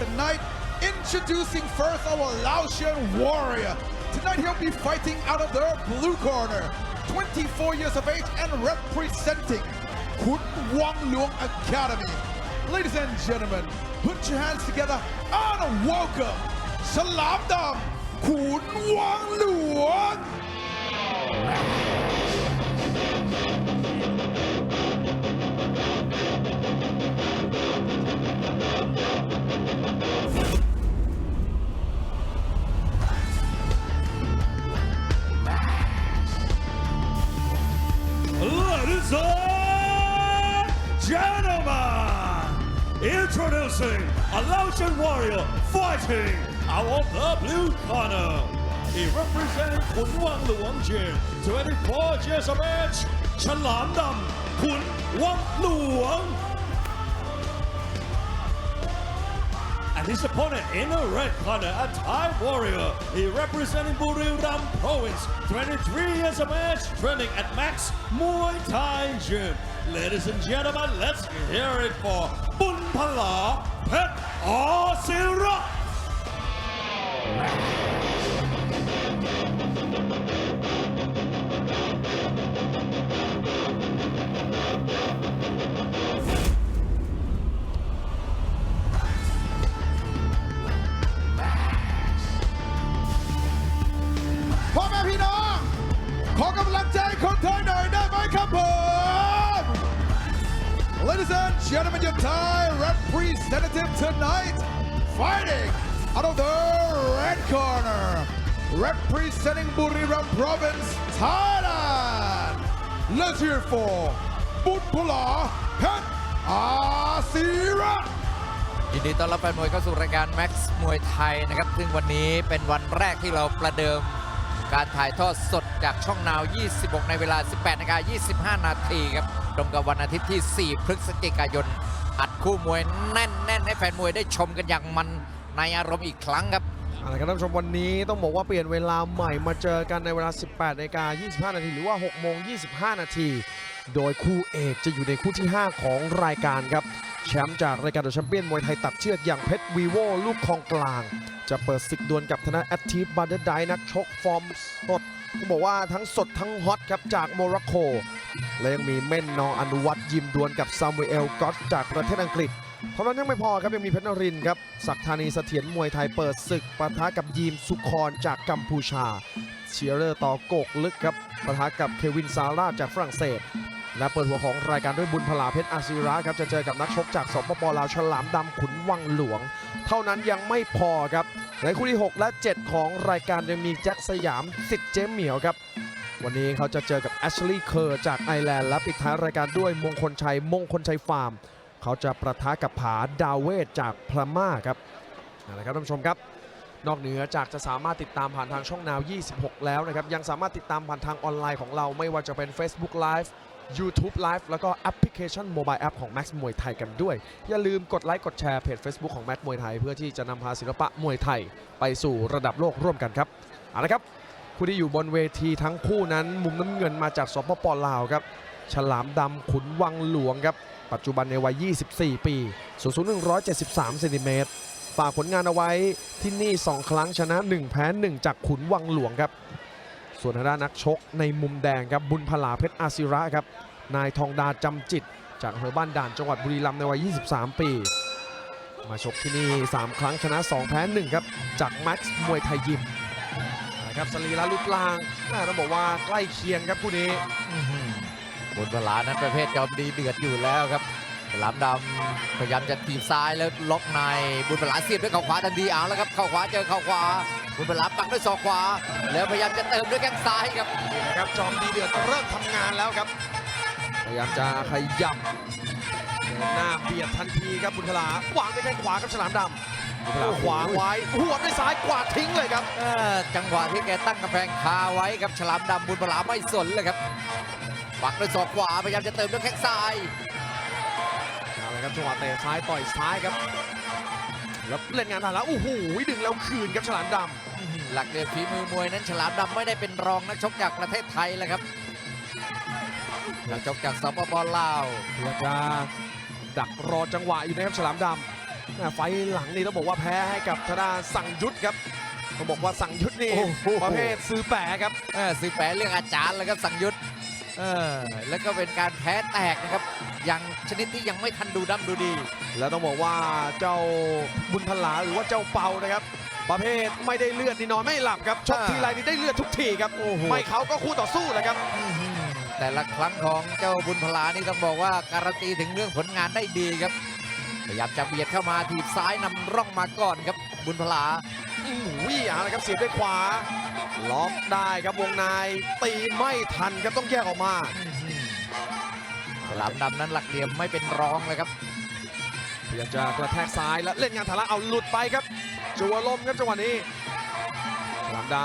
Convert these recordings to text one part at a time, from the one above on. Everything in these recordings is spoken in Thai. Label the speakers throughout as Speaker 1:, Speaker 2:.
Speaker 1: tonight. Introducing first our Laotian warrior. Tonight he'll be fighting out of the blue corner. 24 years of age and representing Kun Wang Luong Academy. Ladies and gentlemen, put your hands together and welcome Salam Dam Kun Wang Luong.
Speaker 2: Ladies and gentlemen, introducing a Laotian warrior fighting out of the blue corner. He represents Kun Wang Luang Jin, 24 years of age, Dam, Kun Wang Luang. And his opponent in the red corner, a Thai warrior. He representing Buriram province, 23 years of age, training at Max Muay Thai Gym. Ladies and gentlemen, let's hear it for Bun Pala Pet Asira.
Speaker 1: ขอกำลังใจคนไทยหน่อยได้ไหมครับผม Ladies and gentlemen, your Thai representative tonight fighting out of the red corner, representing Buriram Province, Thailand. Let's hear for Butpula Pet Asira.
Speaker 3: ยินดีต้อนรับแฟนมวยเข้าสู่รายการ Max มวยไทยนะครับ ซึ่งวันนี้เป็นวันแรกที่เราประเดิม การถ่ายทอดสดจากช่องนาว 26 ในเวลา 18นาฬิกา25 นาทีครับ ตรงกับวันอาทิตย์ที่ 4 พฤศจิกายน อัดคู่มวยแน่นๆให้แฟนมวยได้ชมกันอย่างมันในอารมณ์อีกครั้งครับ
Speaker 4: เอาละครับท่านผู้ชมวันนี้ต้องบอกว่าเปลี่ยนเวลาใหม่มาเจอกันในเวลา 18นาฬิกา25 นาทีหรือว่า 6 โมง 25 นาที โดยคู่เอกจะอยู่ในคู่ที่ 5 ของรายการครับ แชมป์จากรายการเดอะแชมเปี้ยนมวยไทยตัดเชือกอย่างเพชรวีโวลูกคลองกลาง จะเปิดศึกดวลกับธนาแอตทีฟบัตเดอร์ไดนักชกฟอร์มสดต้องบอกว่าทั้งสดทั้งฮอตครับจากโมร็อกโกและยังมีเม่นนองอนุวัตยิมดวลกับซามูเอลก็อตจากประเทศอังกฤษเท่านั้นยังไม่พอครับยังมีเพชรนรินทร์ครับศักดิ์ธานีเสถียรมวยไทยเปิดศึกปะทะกับยีมสุคอนจากกัมพูชา เชียร์เลอร์ต่อโกกลึกครับปะทะกับเควินซาร่าจากฝรั่งเศส และเปิดหัวของรายการด้วยบุญพลาเพชรอาซิระครับจะเจอกับนักชกจากสปปลาวฉลามดำขุนวังหลวง เท่านั้นยังไม่พอครับ ในคู่ที่ 6 และ 7 ของรายการยังมีแจ็คสยามสิทธิ์เจมเหมียวครับ วันนี้เขาจะเจอกับแอชลีย์เคอร์จากไอร์แลนด์และปิดท้ายรายการด้วยมงคลชัยมงคลชัยฟาร์ม เขาจะประทะกับผาดาวเวทจากพม่าครับเอาละครับท่านผู้ชมครับ นอกเหนือจากจะสามารถติดตามผ่านทางช่องนาว 26 แล้วนะครับ ยังสามารถติดตามผ่านทางออนไลน์ของเราไม่ว่าจะเป็น Facebook Live YouTube Live แล้วก็แอปพลิเคชันโมบายแอปของ Max มวยไทยกันด้วย อย่าลืมกดไลค์กดแชร์เพจ Facebook ของ Max มวยไทย เพื่อที่จะนำพาศิลปะมวยไทยไปสู่ระดับโลกร่วมกันครับเอาละครับคู่ที่อยู่บนเวทีทั้งคู่นั้น มุมน้ำเงินมาจากสปปลาวครับฉลามดำขุนวังหลวงครับปัจจุบันในวัย 24 ปีสูงสูง173เซนติเมตรฝากผลงานเอาไว้ที่นี่ 2 ครั้งชนะ 1 แพ้ 1 จากขุนวังหลวงครับ ส่วนทางด้านนักชกในมุมแดงครับบุญพลาเพชรอาศิระครับนายทองดาจำจิต จากอำเภอบ้านด่านจังหวัดบุรีรัมย์ในวัย 23 ปี มาชกที่นี่ 3 ครั้งชนะ 2 แพ้ 1 ครับ จากแม็กซ์มวยไทยยิมนะครับสรีระรูปร่างน่าต้องบอกว่าใกล้เคียงครับคู่นี้
Speaker 3: บุญพลานั้นประเภทจอมดีเดือดอยู่แล้วครับลามดำพยายามจะตีซ้ายแล้วล็อกในบุญพลาเสียบด้วยเข่าขวาทันทีเอาแล้วครับเข่าขวาเจอเข่าขวา บุญพลาปักด้วยศอกขวา แล้วพยายามจะเติมด้วยแข้งซ้ายครับ
Speaker 4: นะครับจอมดีเดือดเริ่มทำงานแล้วครับ พยายามจะขยับเดินหน้าเบียดทันทีครับบุญพลาวางด้วยแข้งขวาครับฉลามดำบุญพลาขวางไว้หัวดด้วยซ้ายกวาดทิ้งเลยครับ
Speaker 3: เออจังหวะที่แกตั้งกำแพงคาไว้ครับฉลามดำบุญพลาไม่สนเลยครับปักด้วยศอกขวาพยายามจะเติมด้วยแข้งซ้าย
Speaker 4: เอาเลยครับจังหวะเตะซ้ายต่อยซ้ายครับ แล้วเล่นงานฐานแล้วโอ้โหดึงแล้วคืนครับฉลามด
Speaker 3: หลักเดือนฝีมือมวยนั้นฉลามดำไม่ได้เป็นรองนักชกจากประเทศไทยแล้วครับนักชกจากสปปลาวำ
Speaker 4: เพื่อจะดักรอจังหวะอยู่นะครับฉลามดำแม่ไฟล์หลังนี่ต้องบอกว่าแพ้ให้กับธนาสั่งยุทธครับต้องบอกว่าสั่งยุทธนี่
Speaker 3: โอ้โห
Speaker 4: ประเภทซื้อแปะครับ
Speaker 3: เออซื้อแปรเรื่องอาจารย์แล้วครับสังยุทธเออแล้วก็เป็นการแพ้แตกนะครับอ ย่างชนิดที่ยังไม่ทันดูดำดูดี
Speaker 4: แล้วต้องบอกว่าเจ้าบุญพลาหรือว่าเจ้าเปานะครับ ประเภทไม่ได้เลือดนี่นอนไม่หลับครับชก
Speaker 3: อ่า
Speaker 4: ทีไรนี่ได้เลือดทุกทีครับ
Speaker 3: โอ้โห
Speaker 4: ไม่เขาก็คู่ต่อสู้แหละครับ
Speaker 3: แต่ละครั้งของเจ้าบุญพลานี่ต้องบอกว่าการันตีถึงเรื่องผลงานได้ดีครับพยายามจะเบียดเข้ามาทีบซ้ายนำร่องมาก่อนครับ บุญพลา
Speaker 4: อื้อหือเอาละครับเสียบด้วยขวาล็อกได้ครับวงในตีไม่ทันครับต้องแยกออกมา
Speaker 3: ฉลามดำนั้นหลักเหลี่ยมไม่เป็นรองเลยครับ
Speaker 4: พยายามจะกระแทกซ้ายแล้วเล่นงานฐานะเอาหลุดไปครับ จัวลมครับจังหวะนี้ฉลามด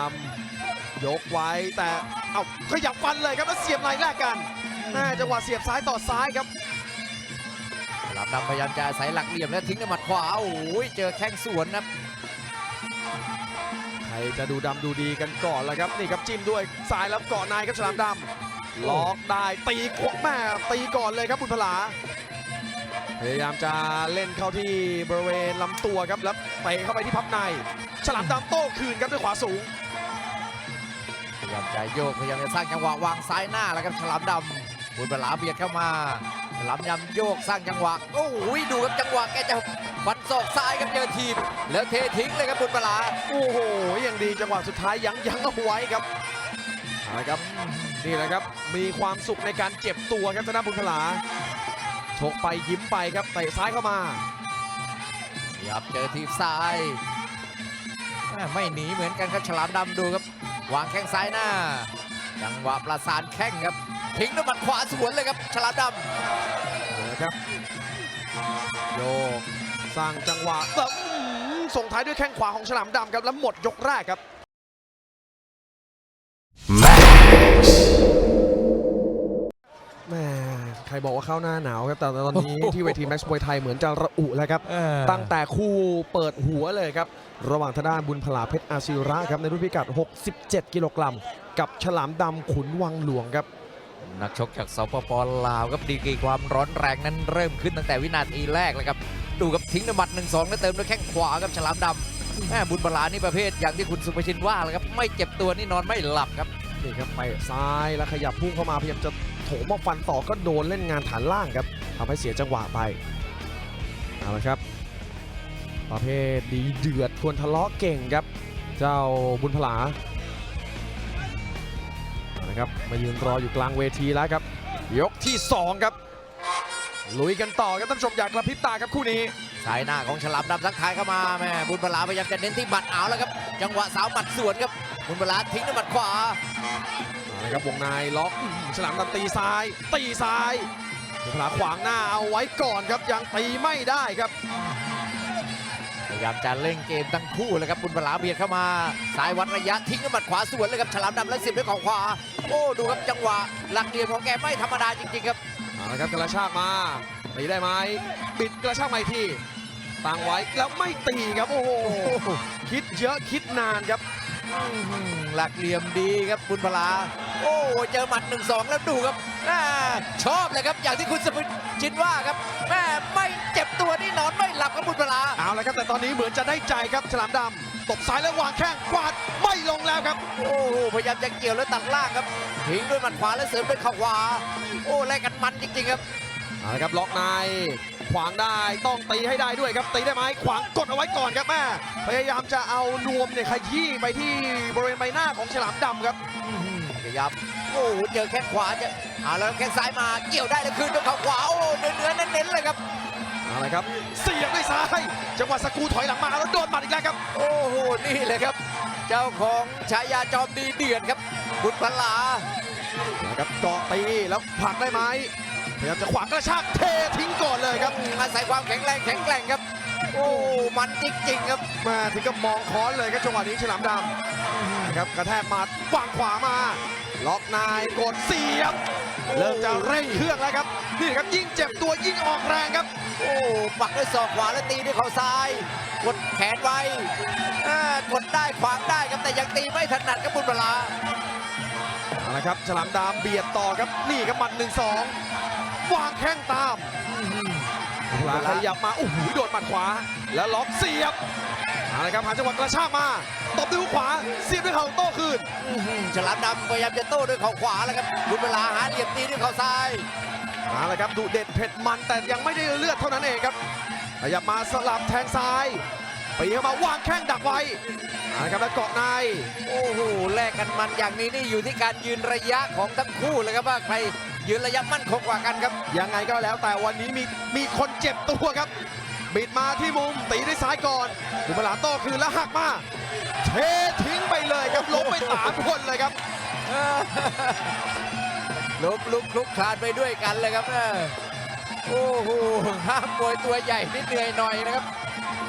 Speaker 4: ำยกไว้แต่เอาขยับฟันเลยครับแล้วเสียบในแรกกันแม่จังหวะเสียบซ้ายต่อซ้ายครับ
Speaker 3: ฉลามดำพยายามจะอาศัยหลักเหลี่ยมแล้วทิ้งด้วยหมัดขวาโอ้ยเจอแข้งสวนนะครับ
Speaker 4: ใครจะดูดำดูดีกันก่อนแล้วครับนี่ครับจิ้มด้วยซ้ายแล้วเกาะในครับฉลามดำ ล็อกได้ตีขวาแม่ตีก่อนเลยครับบุญพลา พยายามจะเล่นเข้าที่บริเวณลำตัวครับแล้วเตะเข้าไปที่พับใน ฉลามดำโต้คืนครับด้วยขวาสูง
Speaker 3: พยายามจะโยกพยายามจะสร้างจังหวะวางซ้ายหน้าแล้วครับฉลามดำบุญพลาเบียดเข้ามาฉลามดำโยกสร้างจังหวะโอ้ยดูครับจังหวะแกจะฟันศอกซ้ายครับเจอทีบแล้วเททิ้งเลยครับบุญพลา
Speaker 4: โอ้โหยังดีจังหวะสุดท้ายยังยังเอาไว้ครับ เอาละครับนี่แหละครับมีความสุขในการเจ็บตัวครับธนาบุญพลาชกไปยิ้มไปครับเตะซ้ายเข้ามา
Speaker 3: ครับเจอทีบซ้ายแม่ไม่หนีเหมือนกันครับฉลามดำดูครับ วางแข้งซ้ายหน้าจังหวะประสานแข้งครับทิ้งด้วยหมัดขวาสวนเลยครับ ฉลามดำ
Speaker 4: นะครับโยกสร้างจังหวะแล้วอื้อหือส่งท้ายด้วยแข้งขวาของฉลามดำครับแล้วหมดยกแรกครับ แม่ใครบอกว่าเข้าหน้าหนาวครับ แต่ตอนนี้ที่เวทีแม็กซ์มวยไทยเหมือนจะระอุแล้วครับ ตั้งแต่คู่เปิดหัวเลยครับ ระหว่างทางด้านบุญพลาเพชรอาซิระครับ ในรุ่นพิกัด 67 กิโลกรัม กับฉลามดำขุนวังหลวงครับ
Speaker 3: นักชกจากสปปลาวครับดีกรีความร้อนแรงนั้นเริ่มขึ้นตั้งแต่วินาทีแรกเลยครับ ดูกับทิ้งด้วยหมัด1 2แล้วเติมด้วยแข้งขวาครับฉลามดำ แม่บุญบลานี่ประเภทอย่างที่คุณสุภชินว่าเลยครับ ไม่เจ็บตัวนี่นอนไม่หลับครับ
Speaker 4: นี่ครับไปซ้ายแล้วขยับพุ่งเข้ามาพยายามจะโถมมาฟันต่อก็โดนเล่นงานฐานล่างครับทำให้เสียจังหวะไปเอาละครับ ประเภทดีเดือดควรทะเลาะเก่งครับ เจ้าบุญพลาเอาละครับมายืนรออยู่กลางเวทีแล้วครับ ยกที่ 2 ครับ ลุยกันต่อครับท่านผู้ชมอยากกระพริบตาครับคู่นี้
Speaker 3: สายหน้าของฉลามดำทักทายเข้ามาแม่บุญบลาพยายามจะเน้นที่หมัดเอาแล้วครับ จังหวะสาวหมัดสวนครับ บุญบลาทิ้งด้วยหมัดขวา
Speaker 4: เอาละครับวงในล็อกอื้อหือฉลามดำตีซ้าย ตีซ้ายบุญพลาขวางหน้าเอาไว้ก่อนครับยังตีไม่ได้ครับ
Speaker 3: พยายามจะเล่นเกมทั้งคู่เลยครับบุญบลาเบียดเข้ามาสายวัดระยะทิ้งด้วยหมัดขวาสวนเลยครับฉลามดำแล้วเสียบด้วยของขวา โอ้ดูครับจังหวะหลักเหลี่ยมของแกไม่ธรรมดาจริงๆครับ
Speaker 4: เอาละครับกระชากมาตีได้ไหมบิดกระชากมาอีกที ตั้งไว้แล้วไม่ตีครับ โอ้โห คิดเยอะคิดนานครับ
Speaker 3: อื้อหือหลักเหลี่ยมดีครับบุญพลา โอ้เจอหมัด1นสองแล้วดูครับแม่ชอบเลยครับอย่างที่คุณสมิทชินว่าครับแม่ไม่เจ็บตัวนี่นอนไม่หลับครับบุญพลา
Speaker 4: เอาละครับแต่ตอนนี้เหมือนจะได้ใจครับฉลามดำตบซ้ายแล้ววางแข้งกวาดไม่ลงแล้วครับ
Speaker 3: โอ้โหพยายามจะเกี่ยวแล้วตัดล่างครับทิ้งด้วยหมัดขวาแล้วเสริมด้วยเข่าขวา โอ้แลกกันมันจริงๆครับ
Speaker 4: เอา ละครับล็อกในขวางได้ต้องตีให้ได้ด้วยครับตีได้ไหมขวางกดเอาไว้ก่อนครับแม่พยายามจะเอานวมเนี่ยขยี้ไปที่บริเวณใบหน้าของฉลามดำครับ
Speaker 3: พยายามโอ้โหเจอแข้งขวาจะเอาแล้วแข้งซ้ายมาเกี่ยวได้แล้วคืนด้วยเข่าขวาโอ้เนื้อเนื้อๆเน้นๆเลยครับ
Speaker 4: เอาละครับเสียบด้วยซ้ายจังหวะสกรูถอยหลังมาแล้วโดนหมัดอีกแล้วครับ
Speaker 3: โอ้โหนี่เลยครับ เจ้าของฉายาจอมดีเดือดครับบุญพลา
Speaker 4: นะครับเกาะตีแล้วผลักได้ไหม พยายามจะขวางกระชากเททิ้งก่อนเลยครับ
Speaker 3: อาศัยความแข็งแรงแข็งแกร่งครับ โอ้มันจริงๆครับ
Speaker 4: มาถึงกับมองค้อนเลยครับจังหวะนี้ฉลามดำนะครับกระแทกหมัดวางขวามา ล็อกนายกดเสียบเริ่มจะเร่งเครื่องแล้วครับนี่ครับยิ่งเจ็บตัวยิ่งออกแรงครับ
Speaker 3: โอ้ปักด้วยศอกขวาแล้วตีด้วยเข่าซ้าย กดแขนไว้อ่ากดได้ขวางได้ครับแต่ยังตีไม่ถนัดครับบุญพลา
Speaker 4: เอา ละครับฉลามดำเบียดต่อครับนี่ครับหมัดหนึ่งสองวางแข้งตามลาขยับมาโอ้โหโดดหมัดขวา แล้วล็อกเสียบเอาละครับหาจังหวะกระชากมาตบด้วยหุกขวาเสียบด้วยเข่าโต้คืน
Speaker 3: อื้อหือฉลามดำพยายามจะโต้ด้วยเข่าขวาแล้วครับบุญพลาหาเหลี่ยมตีด้วยเข่าซ้าย
Speaker 4: เอาละครับดุเด็ดเผ็ดมันแต่ยังไม่ได้เลือดเท่านั้นเองครับขยับมาสลับแทงซ้าย ปีเข้ามาวางแข้งดักไว้เอาละครับแล้วเกาะใน
Speaker 3: โอ้โหแลกกันมันอย่างนี้นี่อยู่ที่การยืนระยะของทั้งคู่เลยครับว่าใครยืนระยะมั่นคงกว่ากันครับ
Speaker 4: ยังไงก็แล้วแต่วันนี้มีมีคนเจ็บตัวครับ บิดมาที่มุมตีด้วยซ้ายก่อนบุญพลาโต้คืนแล้วหักมา เททิ้งไปเลยครับล้มไปสามคนเลยครับ
Speaker 3: ล้มลุกคลุกคลานไปด้วยกันเลยครับเออโอ้โหห้ามมวยตัวใหญ่นี่เหนื่อยหน่อยนะครับ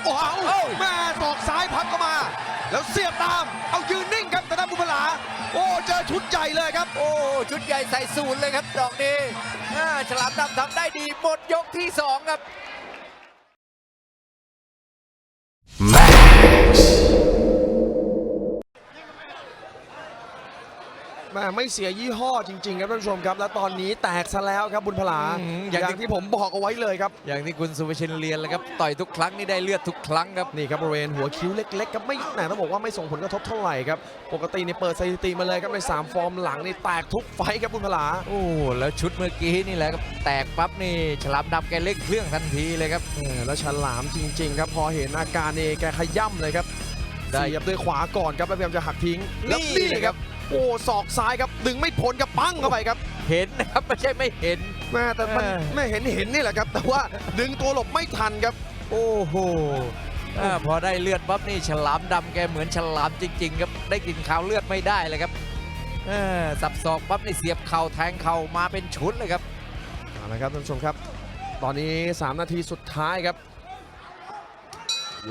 Speaker 4: ว้าว
Speaker 3: เอ้า
Speaker 4: แม่ศอกซ้ายพับเข้ามา แล้วเสียบตาม เอายืนนิ่งครับธนาบุญพลา โอ้เจอชุดใหญ่เลยครับ
Speaker 3: โอ้ชุดใหญ่ใส่ศูนย์เลยครับดอกนี้อ่าฉลามดำทำได้ดีหมดยกที่สองครับ
Speaker 4: ไม่เสียยี่ห้อจริงๆครับท่านผู้ชมครับ และตอนนี้แตกซะแล้วครับบุญพลา
Speaker 3: อืมอ
Speaker 4: อย่างย่างที่ผมบอกเอาไว้เลยครับ
Speaker 3: อย่างที่คุณสุภชินเรียนเลยครับต่อยทุกครั้งนี่ได้เลือดทุกครั้งครับ
Speaker 4: นี่ครับบริเวณหัวคิ้วเล็กๆครับไม่แหมต้องบอกว่าไม่ส่งผลกระทบเท่าไหร่ครับ ปกตินี่เปิดสถิติมาเลยครับใน 3 ฟอร์มหลังนี่แตกทุกไฟท์ครับบุญพลา
Speaker 3: โอ้แล้วชุดเมื่อกี้นี่แหละครับแตกปั๊บนี่ฉลามดำแกเล่นเครื่องทันทีเลยครับ
Speaker 4: เออแล้วฉลามจริงๆครับ พอเห็นอาการนี่แกขย่ำเลยครับ
Speaker 3: ได้
Speaker 4: เสียบด้วยขวาก่อนครับแล้วพยายามจะหักทิ้งแล้ว
Speaker 3: นี่
Speaker 4: นี่ครับ โอ้ศอกซ้ายครับดึงไม่พ้นกับปั้งเข้าไปครับ
Speaker 3: เห็นนะครับไม่ใช่ไม่เห็น
Speaker 4: แม่แต่มัน
Speaker 3: เออ
Speaker 4: ไม่เห็นเห็นนี่แหละครับ แต่ว่าดึงตัวหลบไม่ทันครับ
Speaker 3: โอ้โหอ่าพอได้เลือดปั๊บนี่ฉลามดำแกเหมือนฉลามจริง ๆ ครับ ได้กลินข่าวเลือดไม่ได้เลยครับเออสับศอกปั๊บนี่เสียบเข่าแทงเข่ามาเป็นชุดเลยครับ
Speaker 4: เอาละครับท่านผู้ชมครับ ตอนนี้ 3 นาทีสุดท้ายครับ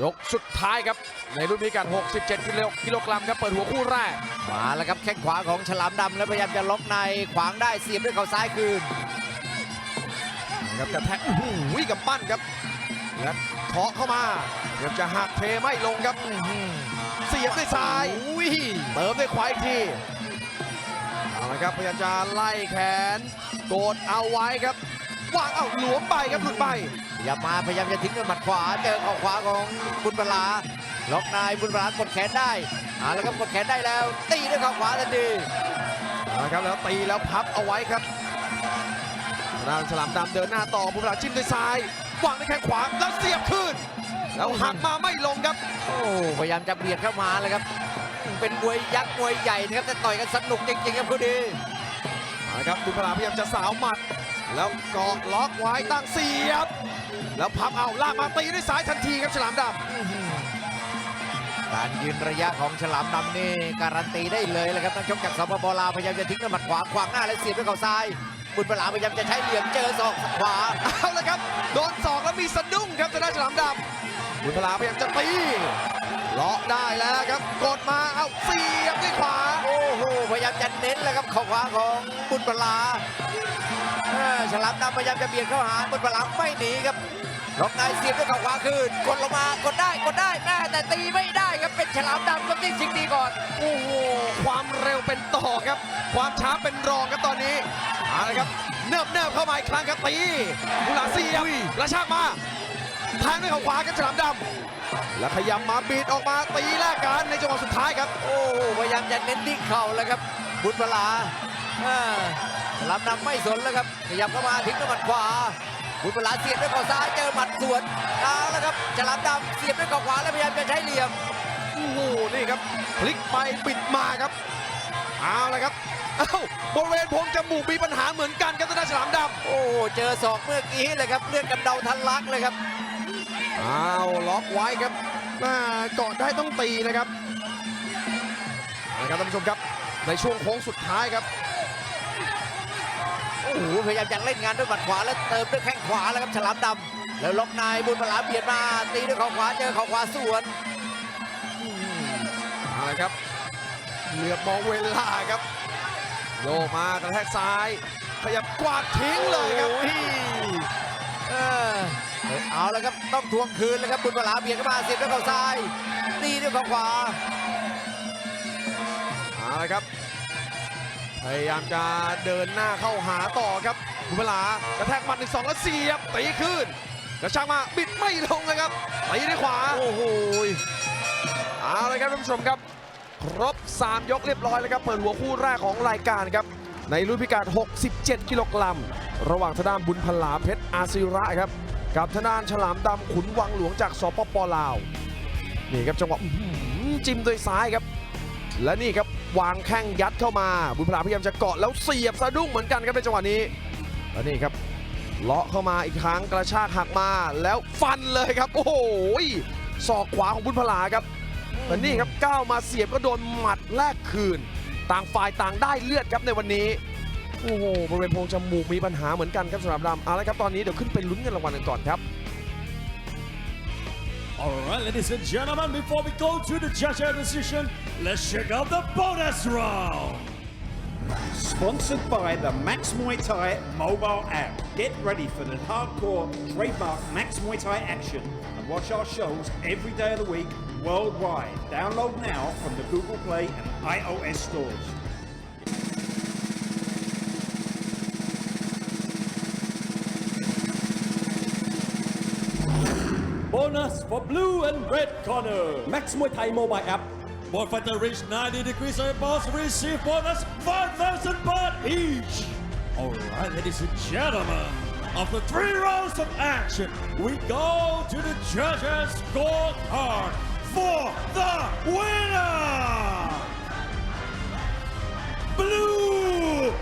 Speaker 4: ยกสุดท้ายครับ ในรุ่นพิกัด 67กิโลกิโลกรัมครับเปิดหัวคู่แรก
Speaker 3: มาแล้วครับแข้งขวาของฉลามดำแล้วพยายามจะล็อกในขวางได้เสียบด้วยเข่าซ้ายคืน
Speaker 4: นะครับกระแทกอื้อหือกับปั้นครับแล้วเคาะเข้ามาเกือบจะหักเทไม่ลงครับเสียบด้วยซ้าย
Speaker 3: อุ้ย
Speaker 4: เติมด้วยขวาอีกทีเอาละครับพยายามจะไล่แขนกดเอาไว้ครับ วางเอาหลวมไปครับหลุดไป
Speaker 3: อย่ามาพยายามจะทิ้งด้วยหมัดขวาเจอเข่าขวาของบุญปลาล็อกนายบุญปลากดแขนได้เอาแล้วครับกดแขนได้แล้ว ตีด้วยเข่าขวาทันที
Speaker 4: เอาละครับแล้วตีแล้วพับเอาไว้ครับทางด้านฉลามดำเดินหน้าต่อบุญพลาจิ้มด้วยซ้ายวางด้วยแข้งขวาแล้วเสียบขึ้นแล้วหักมาไม่ลงครับ
Speaker 3: โอ้พยายามจะเบียดเข้ามาเลยครับ เป็นมวยยักษ์มวยใหญ่นะครับแต่ต่อยกันสนุกจริงๆครับคู่นี้
Speaker 4: เอาละครับบุญพลาพยายามจะสาวหมัด แล้วเกาะล็อกไว้ตั้งเสียบ แล้วพับเอาลากมาตีด้วยซ้ายทันทีครับฉลามดำ
Speaker 3: การยืนระยะของฉลามดำนี่การันตีได้เลยเลยครับนักชกจากสปปลาวพยายามจะทิ้งด้วยหมัดขวาขวางหน้าและเสียบด้วยเข่าซ้ายบุญปลาพยายามจะใช้เหลี่ยมเจอศอกขวา
Speaker 4: เอาละครับโดนศอกแล้วมีสะดุ้งครับจะได้านฉลามดำบุญพลาพยายามจะตีเลาะได้แล้วครับกดมาเอาเสียบด้วยขวา
Speaker 3: โอ้โหพยายามจะเน้นแล้วครับเข่าขวาของบุญปลาเออ ฉลามดำพยายามจะเบียดเข้าหาบุญปลาไม่หนีครับล็อกในเสียบด้วยเข่าขวาคืนกดลงมากดได้กดได้แม่แต่ตีไม่ได้ครับเป็นฉลามดำครับที่ชิงดีก่อน
Speaker 4: โอ้โหความเร็วเป็นต่อครับ ความช้าเป็นรองครับตอนนี้เอาละครับเนิบเนิบเข้ามาอีกครั้งครับตีบุลาเสียบกระชากมาแทงด้วยเขาขวาครับฉลามดำแล้วขยำมาบีดออกมาตีแลกกันในจังหวะสุดท้ายครับ
Speaker 3: โอ้โหพยายามจะเน้นที่เข่าแล้วครับบุญพลาอ่า ลำนำไม่สนแล้วครับ ขยับเข้ามาทิ้งด้วยหมัดขวาบุญพลาเสียบด้วยเข่าซ้ายเจอหมัดสวนเอาแล้วครับฉลามดำเสียบด้วยเข่าขวาแล้วพยายามจะใช้เหลี่ยม
Speaker 4: โอ้โหนี่ครับพลิกไปปิดมาครับเอาละครับเอ้าบริเวณโพรงจมูกมีปัญหาเหมือนกันครับทางด้านฉลามดำ
Speaker 3: โอ้โหเจอศอกเมื่อกี้เลยครับเลือดกำเดาทันลักเลยครับ
Speaker 4: เอาล็อกไว้ครับมาเกาะได้ต้องตีนะครับนะครับท่านผู้ชมครับในช่วงโค้งสุดท้ายครับ
Speaker 3: โอ้โหพยายามจะเล่นงานด้วยหมัดขวาแล้วเติมด้วยแข้งขวาแล้วครับฉลามดำแล้วล็อกในบุญพลาเบียดมาตีด้วยเข่าขวาเจอเข่าขวาสวน
Speaker 4: เอาละครับเหลือบมองเวลาครับโยกมากระแทกซ้ายขยับกวาดทิ้งเลยครับ
Speaker 3: โอ้เออเฮ้ยเอาแล้วครับต้องทวงคืนแล้วครับบุญพลาเบียดเข้ามาเสียบด้วยเข่าซ้ายตีด้วยเข่าขวา
Speaker 4: เอาละครับ พยายามจะเดินหน้าเข้าหาต่อครับบุญพลากระแทกหมัดหนึ่งสองแล้วเสียบตีขึ้นกระชากมาบิดไม่ลงเลยครับตีด้วยขวาโอ้โหเอาละครับท่านผู้ชมครับ ครบ 3 ยกเรียบร้อยแล้วครับเปิดหัวคู่แรกของรายการครับในรุ่นพิกัด 67 กิโลกรัม ระหว่างทางด้านบุญพลาเพชรอาศิระครับ กับทางด้านฉลามดำขุนวังหลวงจากสปปลาว นี่ครับจังหวะอื้อหือจิ้มด้วยซ้ายครับ และนี่ครับ วางแข้งยัดเข้ามาบุญพลาพยายามจะเกาะแล้วเสียบสะดุ้งเหมือนกันครับในจังหวะนี้และนี่ครับเลาะเข้ามาอีกครั้งกระชากหักมาแล้วฟันเลยครับ โอ้โหศอกขวาของบุญพลาครับแต่นี่ครับก้าวมาเสียบก็โดนหมัดแลกคืน ต่างฝ่ายต่างได้เลือดครับในวันนี้โอ้โหบริเวณโพรงจมูกมีปัญหาเหมือนกันครับสำหรับดำเอาละครับตอนนี้เดี๋ยวขึ้นไปลุ้นเงินรางวัลกันก่อนครับ
Speaker 2: All right, ladies and gentlemen, before we go to the judge decision, let's check out the bonus round.
Speaker 5: Sponsored by the Max Muay Thai mobile app. Get ready for the hardcore trademark Max Muay Thai action and watch our shows every day of the week worldwide. Download now from the Google Play and iOS stores.
Speaker 2: Bonus for blue and red corner.
Speaker 6: Max Muay Thai mobile app
Speaker 2: Ball fighter reach 90 degrees and boss receive bonus 5,000 baht each. Alright, ladies and gentlemen, after three rounds of action, we go to the judges' scorecard for the winner! Blue